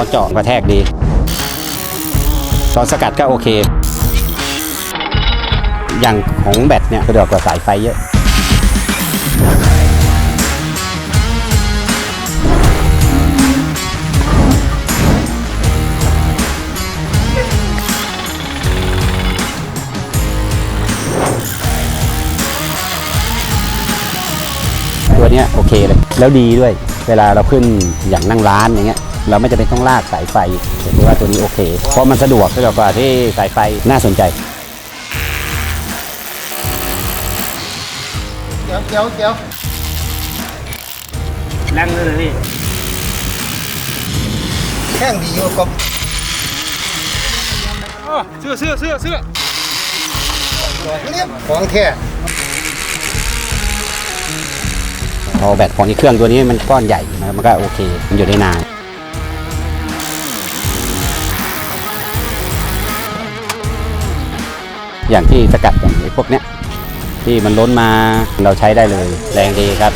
ตอนเจาะกระแทกดี ตอนสกัดก็โอเค อย่างของแบตเนี่ยสะดวกกว่าสายไฟเยอะตัวเนี้ยโอเคเลย แล้วดีด้วย เวลาเราขึ้นอย่างนั่งร้านอย่างเงี้ยเราไม่จำเป็นต้องลากสายไฟผมคิดว่าตัวนี้โอเค เพราะมันสะดวกสะดวกกว่าที่สายไฟน่าสนใจเดี๋ยวเดี๋ยวเดี๋ยวแรงเลยพี่แข้งดีอยู่กับเสื้อเสื้อเสื้อเสื้อเรียบของแท้พอแบตของอีกเครื่องตัวนี้มันก้อนใหญ่นะครับมันก็โอเค มันอยู่ได้นาน อย่างที่สกัดอย่างพวกเนี้ยที่มันล้นมาเราใช้ได้เลยแรงดีครับ